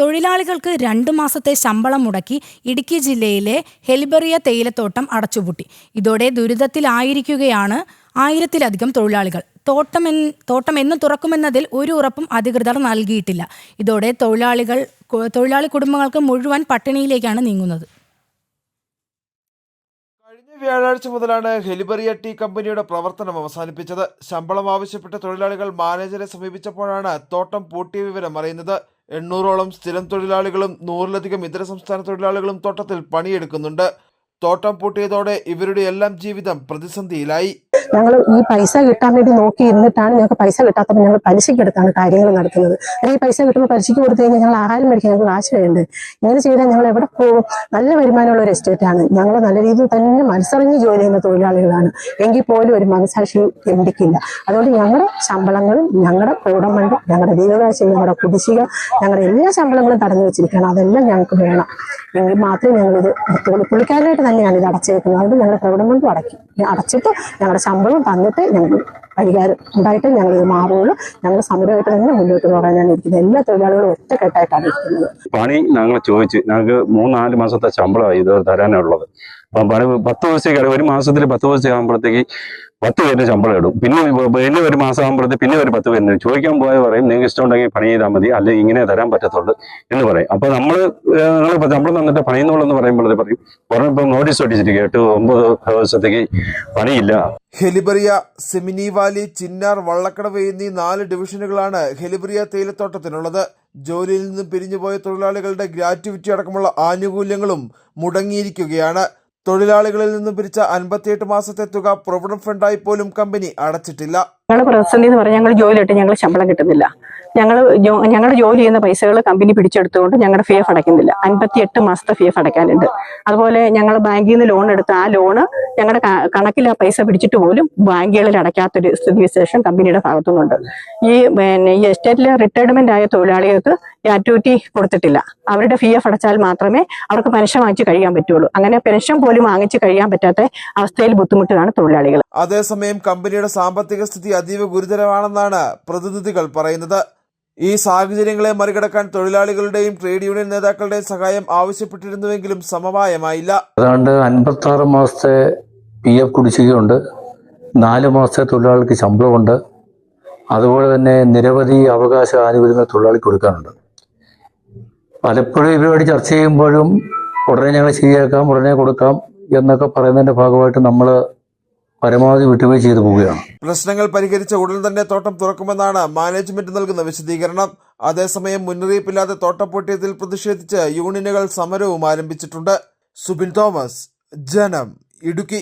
തൊഴിലാളികൾക്ക് രണ്ടു മാസത്തെ ശമ്പളം മുടക്കി ഇടുക്കി ജില്ലയിലെ ഹെലിബറിയ തേയിലത്തോട്ടം അടച്ചുപൂട്ടി. ഇതോടെ ദുരിതത്തിലായിരിക്കുകയാണ് ആയിരത്തിലധികം തൊഴിലാളികൾ. തോട്ടം തോട്ടം എന്ന് തുറക്കുമെന്നതിൽ ഒരു ഉറപ്പും അധികൃതർ നൽകിയിട്ടില്ല. ഇതോടെ തൊഴിലാളികൾ തൊഴിലാളി കുടുംബങ്ങൾക്ക് മുഴുവൻ പട്ടിണിയിലേക്കാണ് നീങ്ങുന്നത്. വ്യാഴാഴ്ച മുതലാണ് ഹെലിബറിയ ടീ കമ്പനിയുടെ പ്രവർത്തനം അവസാനിപ്പിച്ചത്. ശമ്പളം ആവശ്യപ്പെട്ട തൊഴിലാളികൾ മാനേജരെ സമീപിച്ചപ്പോഴാണ് തോട്ടം പൂട്ടിയ വിവരം അറിയുന്നത്. എണ്ണൂറോളം സ്ഥിരം തൊഴിലാളികളും നൂറിലധികം ഇതര സംസ്ഥാന തൊഴിലാളികളും തോട്ടത്തിൽ പണിയെടുക്കുന്നുണ്ട്. തോട്ടം പൂട്ടിയതോടെ ഇവരുടെ എല്ലാം ജീവിതം പ്രതിസന്ധിയിലായി. ഞങ്ങൾ ഈ പൈസ കിട്ടാൻ വേണ്ടി നോക്കി ഇരുന്നിട്ടാണ് ഞങ്ങൾക്ക് പൈസ കിട്ടാത്തപ്പോൾ ഞങ്ങൾ പലിശയ്ക്ക് എടുത്താണ് കാര്യങ്ങൾ നടത്തുന്നത്. അല്ലെങ്കിൽ ഈ പൈസ കിട്ടുമ്പോൾ പലിശയ്ക്ക് കൊടുത്തു കഴിഞ്ഞാൽ ഞങ്ങൾ ആഹാരം മേടിക്കാൻ ഞങ്ങൾക്ക് കാശ് വേണ്ട? ഇങ്ങനെ ചെയ്താൽ ഞങ്ങൾ എവിടെ പോകും? നല്ല വരുമാനമുള്ള ഒരു എസ്റ്റേറ്റ് ആണ്. ഞങ്ങൾ നല്ല രീതിയിൽ തന്നെ മനസ്സറിഞ്ഞ് ജോലി ചെയ്യുന്ന തൊഴിലാളികളാണ്. എങ്കിൽ പോലും ഒരു മനസാക്ഷി ലഭിക്കില്ല അതുകൊണ്ട് ഞങ്ങളുടെ ശമ്പളങ്ങളും ഞങ്ങളുടെ കൂടമണ്ട് ഞങ്ങളുടെ ദീപകാശി ഞങ്ങളുടെ കുടിശ്ശിക ഞങ്ങളുടെ എല്ലാ ശമ്പളങ്ങളും തടഞ്ഞു വെച്ചിരിക്കണം അതെല്ലാം ഞങ്ങൾക്ക് വേണം. എങ്കിൽ മാത്രമേ ഞങ്ങളിത് പുള്ളിക്കാരനായിട്ട് തന്നെയാണ് ഇത് അടച്ചേക്കുന്നത്. അതുകൊണ്ട് ഞങ്ങളുടെ പ്രകടനം അടയ്ക്കും. അടച്ചിട്ട് ഞങ്ങളുടെ ശമ്പളം തന്നിട്ട് ഞങ്ങൾ പരിഹാരം ഉണ്ടായിട്ട് ഞങ്ങൾ ഇത് മാറുകയുള്ളൂ ഞങ്ങൾ സമരമായിട്ട് തന്നെ മുന്നോട്ട് പോകാനാണ് ഇരിക്കുന്നത്. എല്ലാ തൊഴിലാളികളും ഒറ്റക്കെട്ടായിട്ടാണ് ഇരിക്കുന്നത്. പണി ഞങ്ങൾ ചോദിച്ചു. ഞങ്ങൾക്ക് മൂന്നാൽ മാസത്തെ ശമ്പളമായി ഇത് തരാനുള്ളത്. പത്ത് ദിവസത്തേക്ക് ഒരു മാസത്തിൽ പത്ത് ദിവസം ആകുമ്പോഴത്തേക്ക് പത്ത് പേരുടെ ശമ്പളം ഇടും. പിന്നെ പിന്നെ ഒരു മാസം ആകുമ്പോഴത്തേക്ക് പിന്നെ ഒരു പത്ത് പേരിന് ചോദിക്കാൻ പോയ പറയും നിങ്ങൾക്ക് ഇഷ്ടമുണ്ടെങ്കിൽ പണി ചെയ്താൽ മതി അല്ലെങ്കിൽ ഇങ്ങനെ തരാൻ പറ്റത്തുള്ളൂ എന്ന് പറയും. അപ്പൊ നമ്മൾ നിങ്ങൾ ശമ്പളം തന്നിട്ട് പണിയുന്നുള്ളൂ എന്ന് പറയുമ്പോഴത്തേക്ക് പറയും ഇപ്പൊ നോട്ടീസ് ഒട്ടിച്ചിരിക്കുക എട്ട് ഒമ്പത് ദിവസത്തേക്ക് പണിയില്ല. ഹെലിബറിയ സെമിനിവാലി ചിന്നാർ വള്ളക്കടവ് എന്നീ നാല് ഡിവിഷനുകളാണ് ഹെലിബറിയ തേയിലത്തോട്ടത്തിനുള്ളത്. ജോലിയിൽ നിന്ന് പിരിഞ്ഞുപോയ തൊഴിലാളികളുടെ ഗ്രാറ്റുവിറ്റി അടക്കമുള്ള ആനുകൂല്യങ്ങളും മുടങ്ങിയിരിക്കുകയാണ്. തൊഴിലാളികളിൽ നിന്നും പിരിച്ച അൻപത്തിയെട്ട് മാസത്തെ തുക പ്രൊവിഡന്റ് ഫണ്ടായി പോലും കമ്പനി അടച്ചിട്ടില്ല. ഞങ്ങളുടെ പ്രതിസന്ധി എന്ന് പറഞ്ഞാൽ ഞങ്ങൾ ജോലിയിട്ട് ഞങ്ങൾ ശമ്പളം കിട്ടുന്നില്ല. ഞങ്ങൾ ഞങ്ങളുടെ ജോലി ചെയ്യുന്ന പൈസകൾ കമ്പനി പിടിച്ചെടുത്തുകൊണ്ട് ഞങ്ങളുടെ ഫീ എഫ് അടയ്ക്കുന്നില്ല. അൻപത്തി എട്ട് മാസത്തെ ഫീ എഫ് അടയ്ക്കാനുണ്ട്. അതുപോലെ ഞങ്ങൾ ബാങ്കിൽ നിന്ന് ലോൺ എടുത്ത ആ ലോണ് ഞങ്ങളുടെ കണക്കിൽ ആ പൈസ പിടിച്ചിട്ട് പോലും ബാങ്കുകളിൽ അടയ്ക്കാത്തൊരു സ്ഥിതിവിശേഷം കമ്പനിയുടെ ഭാഗത്തുനിന്നുണ്ട്. ഈ പിന്നെ ഈ എസ്റ്റേറ്റിലെ റിട്ടയർമെന്റ് ആയ തൊഴിലാളികൾക്ക് ഗ്രാറ്റുവിറ്റി കൊടുത്തിട്ടില്ല. അവരുടെ ഫീ എഫ് അടച്ചാൽ മാത്രമേ അവർക്ക് പെൻഷൻ വാങ്ങിച്ച് കഴിയാൻ പറ്റുള്ളൂ. അങ്ങനെ പെൻഷൻ പോലും വാങ്ങിച്ച് കഴിയാൻ പറ്റാത്ത അവസ്ഥയിൽ ബുദ്ധിമുട്ടുകയാണ് തൊഴിലാളികൾ അതേസമയം കമ്പനിയുടെ സാമ്പത്തിക സ്ഥിതി അതീവ ഗുരുതരമാണെന്നാണ് പ്രതിനിധികൾ പറയുന്നത്. ഈ സാഹചര്യങ്ങളെ മറികടക്കാൻ തൊഴിലാളികളുടെയും ട്രേഡ് യൂണിയൻ നേതാക്കളുടെയും സഹായം ആവശ്യപ്പെട്ടിരുന്നുവെങ്കിലും സമവായമായില്ല. ഏതാണ്ട് അൻപത്തി ആറ് മാസത്തെ പി എഫ് കുടിശ്ശികയുണ്ട്. നാല് മാസത്തെ തൊഴിലാളിക്ക് ശമ്പളമുണ്ട്. അതുപോലെ തന്നെ നിരവധി അവകാശ ആനുകൂല്യങ്ങൾ തൊഴിലാളിക്ക് കൊടുക്കാനുണ്ട്. പലപ്പോഴും ഇവരുമായിട്ട് ചർച്ച ചെയ്യുമ്പോഴും ഉടനെ ഞങ്ങൾ ശരിയാക്കാം ഉടനെ കൊടുക്കാം എന്നൊക്കെ പറയുന്നതിന്റെ ഭാഗമായിട്ട് നമ്മൾ പരമാവധി വിട്ടുവീഴ്ച ചെയ്തു പോവുകയാണ്. പ്രശ്നങ്ങൾ പരിഹരിച്ച ഉടൻ തന്നെ തോട്ടം തുറക്കുമെന്നാണ് മാനേജ്മെന്റ് നൽകുന്ന വിശദീകരണം. അതേസമയം മുന്നറിയിപ്പില്ലാതെ തോട്ടം പൊട്ടിയതിൽ പ്രതിഷേധിച്ച് യൂണിയനുകൾ സമരവും ആരംഭിച്ചിട്ടുണ്ട്. സുബിൻ തോമസ് ജനം ഇടുക്കി.